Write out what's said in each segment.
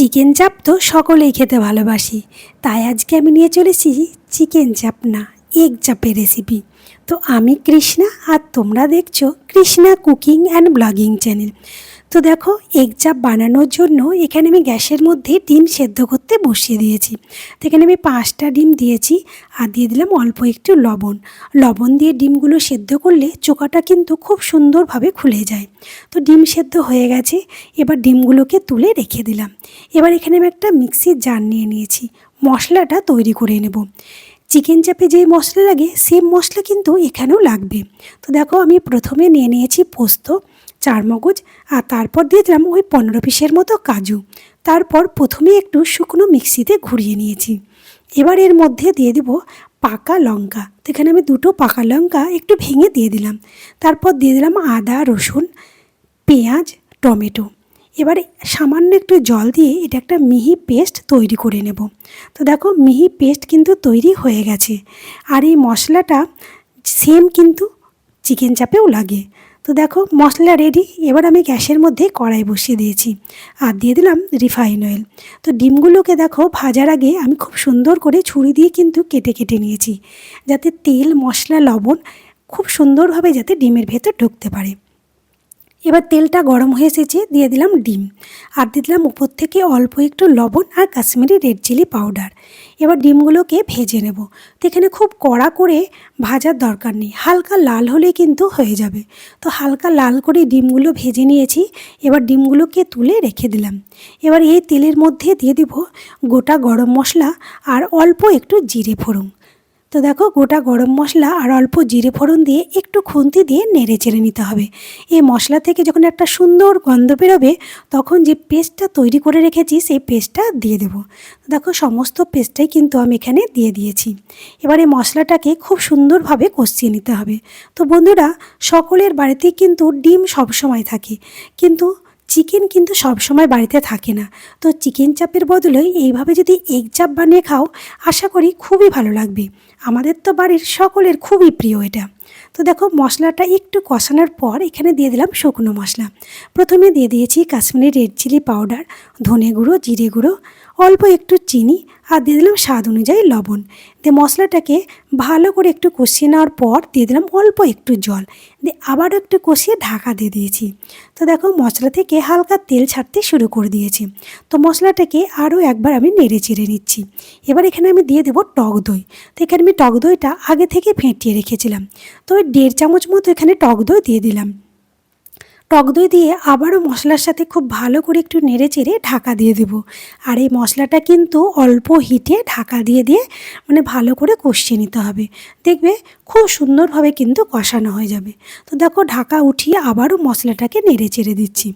Chicken চাপ তো সকলেই খেতে ভালোবাসি। তাই আজকে আমি নিয়ে চলেছি চিকেন চাপ না, এগ চাপের রেসিপি তো আমি কৃষ্ণা আর তোমরা দেখছ Krishna cooking and blogging channel. তো দেখো এগ চাপ বানানোর জন্য এখানে আমি গ্যাসের মধ্যে ডিম সেদ্ধ করতে বসিয়ে দিয়েছি। তো এখানে আমি পাঁচটা ডিম দিয়েছি আর দিয়ে দিলাম অল্প একটু লবণ। লবণ দিয়ে ডিমগুলো সেদ্ধ করলে চোকাটা কিন্তু খুব সুন্দরভাবে খুলে যায়। তো ডিম সেদ্ধ হয়ে গেছে, এবার ডিমগুলোকে তুলে রেখে দিলাম। এবার এখানে আমি একটা মিক্সির জার নিয়ে নিয়েছি, মশলাটা তৈরি করে নেব। চিকেন চাপে যে মশলা লাগে, সেম মশলা কিন্তু এখানেও লাগবে। তো দেখো, আমি প্রথমে নিয়ে নিয়েছি পোস্ত। চার মগজ আর তারপর দিয়ে দিলাম ওই পনেরো পিসের মতো কাজু। তারপর প্রথমে একটু শুকনো মিক্সিতে ঘুরিয়ে নিয়েছি। এবার এর মধ্যে দিয়ে দিব পাকা লঙ্কা। এখানে আমি দুটো পাকা লঙ্কা একটু ভেঙে দিয়ে দিলাম। তারপর দিয়ে দিলাম আদা, রসুন, পেঁয়াজ, টমেটো। এবারে সামান্য একটু জল দিয়ে এটা একটা মিহি পেস্ট তৈরি করে নেব। তো দেখো মিহি পেস্ট কিন্তু তৈরি হয়ে গেছে। আর এই মশলাটা সেম কিন্তু চিকেন চাপেও লাগে। তো দেখো, মশলা রেডি এবার আমি গ্যাসের মধ্যে কড়াই বসিয়ে দিয়েছি। আর দিয়ে দিলাম রিফাইন অয়েল তো ডিমগুলোকে দেখো, ভাজার আগে আমি খুব সুন্দর করে ছুরি দিয়ে কিন্তু কেটে কেটে নিয়েছি, যাতে তেল, মশলা, লবণ খুব সুন্দরভাবে যাতে ডিমের ভেতর ঢুকতে পারে। এবার তেলটা গরম হয়ে এসেছে, দিয়ে দিলাম ডিম। আর দিয়ে দিলাম উপর থেকে অল্প একটু লবণ আর কাশ্মীরি রেড চিলি পাউডার। এবার ডিমগুলোকে ভেজে নেব। তো এখানে খুব কড়া করে ভাজার দরকার নেই। হালকা লাল হলেই কিন্তু হয়ে যাবে। তো হালকা লাল করে ডিমগুলো ভেজে নিয়েছি। এবার ডিমগুলোকে তুলে রেখে দিলাম। এবার এই তেলের মধ্যে দিয়ে দিব গোটা গরম মশলা আর অল্প একটু জিরে ফোড়ন। তো দেখো গোটা গরম মশলা আর অল্প জিরে ফোড়ন দিয়ে একটু খুন্তি দিয়ে নেড়ে চেড়ে নিতে হবে। এই মশলা থেকে যখন একটা সুন্দর গন্ধ বেরোবে, তখন যে পেস্টটা তৈরি করে রেখেছি, সেই পেস্টটা দিয়ে দেবো। দেখো সমস্ত পেস্টটাই কিন্তু আমি এখানে দিয়ে দিয়েছি। এবার মশলাটাকে খুব সুন্দরভাবে কষিয়ে নিতে হবে। তো বন্ধুরা, সকলের বাড়িতেই কিন্তু ডিম সবসময় থাকে। কিন্তু চিকেন কিন্তু সবসময় বাড়িতে থাকে না। তো চিকেন চাপের বদলে এইভাবে যদি এগ চাপ বানিয়ে খাও, আশা করি খুবই ভালো লাগবে। আমাদের তো বাড়ির সকলের খুবই প্রিয় এটা। তো দেখো, মশলাটা একটু কষানোর পর এখানে দিয়ে দিলাম শুকনো মশলা। প্রথমে দিয়ে দিয়েছি কাশ্মীরি রেড চিলি পাউডার ধনে গুঁড়ো, জিরে গুঁড়ো, অল্প একটু চিনি আর দিয়ে দিলাম স্বাদ অনুযায়ী লবণ। দিয়ে মশলাটাকে ভালো করে একটু কষিয়ে নেওয়ার পর দিয়ে দিলাম অল্প একটু জল। দিয়ে আবারও একটু কষিয়ে ঢাকা দিয়ে দিয়েছি। তো দেখো মশলা থেকে হালকা তেল ছাড়তে শুরু করে দিয়েছি। তো মশলাটাকে আরও একবার আমি নেড়ে চেড়ে নিচ্ছি। এবার এখানে আমি দিয়ে দেবো টক দই। তো এখানে আমি টক দইটা আগে থেকে ফেটিয়ে রেখেছিলাম। তো দেড় চামচ মতো এখানে টক দই দিয়ে দিলাম। টক দই দিয়ে আবারও মশলার সাথে খুব ভালো করে একটু নেড়ে চেড়ে ঢাকা দিয়ে দেবো। আর এই মশলাটা কিন্তু অল্প হিটে ঢাকা দিয়ে দিয়ে মানে ভালো করে কষিয়ে নিতে হবে। দেখবে খুব সুন্দরভাবে কিন্তু কষানো হয়ে যাবে। তো দেখো ঢাকা উঠিয়ে আবারও মশলাটাকে নেড়ে চেড়ে দিচ্ছি।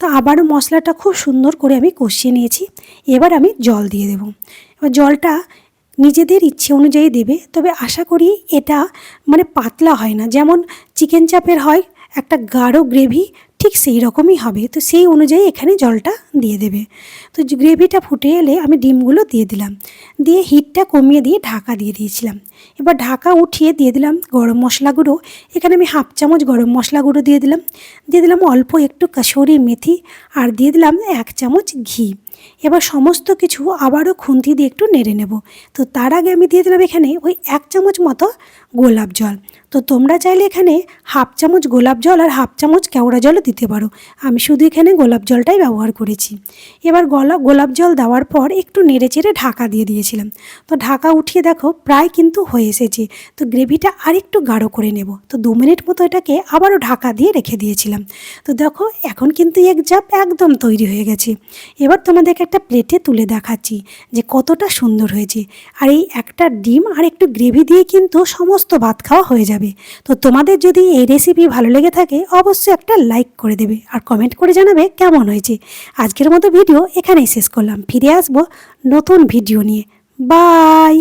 তো আবারও মশলাটা খুব সুন্দর করে আমি কষিয়ে নিয়েছি। এবার আমি জল দিয়ে দেবো। এবার জলটা নিজেদের ইচ্ছে অনুযায়ী দেবে। তবে আশা করি এটা মানে পাতলা হয় না। যেমন চিকেন চাপের হয় একটা গাঢ় গ্রেভি ঠিক সেই রকমই হবে। তো সেই অনুযায়ী এখানে জলটা দিয়ে দেবে। তো গ্রেভিটা ফুটে এলে আমি ডিমগুলো দিয়ে দিলাম। দিয়ে হিটটা কমিয়ে দিয়ে ঢাকা দিয়ে দিয়েছিলাম। এবার ঢাকা উঠিয়ে দিয়ে দিলাম গরম মশলা গুঁড়ো। এখানে আমি হাফ চামচ গরম মশলা গুঁড়ো দিয়ে দিলাম। দিয়ে দিলাম অল্প একটু কাসুরি মেথি। আর দিয়ে দিলাম এক চামচ ঘি। এবার সমস্ত কিছু আবারও খুন্তি দিয়ে একটু নেড়ে নেব। তো তার আগে আমি দিয়ে দিলাম এখানে ওই এক চামচ মতো গোলাপ জল। তো তোমরা চাইলে এখানে হাফ চামচ গোলাপ জল আর হাফ চামচ কেওড়া জলও দিতে পারো। আমি শুধু এখানে গোলাপ জলটাই ব্যবহার করেছি। এবার গলা গোলাপ জল দেওয়ার পর একটু নেড়ে চেড়ে ঢাকা দিয়ে দিয়েছিলাম। তো ঢাকা উঠিয়ে দেখো প্রায় কিন্তু হয়ে এসেছে। তো গ্রেভিটা আরেকটু গাঢ় করে নেব। তো দু মিনিট মতো এটাকে আবারও ঢাকা দিয়ে রেখে দিয়েছিলাম। তো দেখো এখন কিন্তু এক জাপ একদম তৈরি হয়ে গেছে। এবার তোমাদেরকে একটা প্লেটে তুলে দেখাচ্ছি যে কতটা সুন্দর হয়েছে। আর এই একটা ডিম আর একটু গ্রেভি দিয়ে কিন্তু সমস্ত ভাত খাওয়া হয়ে যাবে। তো তোমাদের যদি এই রেসিপি ভালো লেগে থাকে, অবশ্যই একটা লাইক করে দেবে আর কমেন্ট করে জানাবে কেমন হয়েছে। আজকের মতো ভিডিও এখানেই শেষ করলাম। ফিরে আসব নতুন ভিডিও নিয়ে। বাই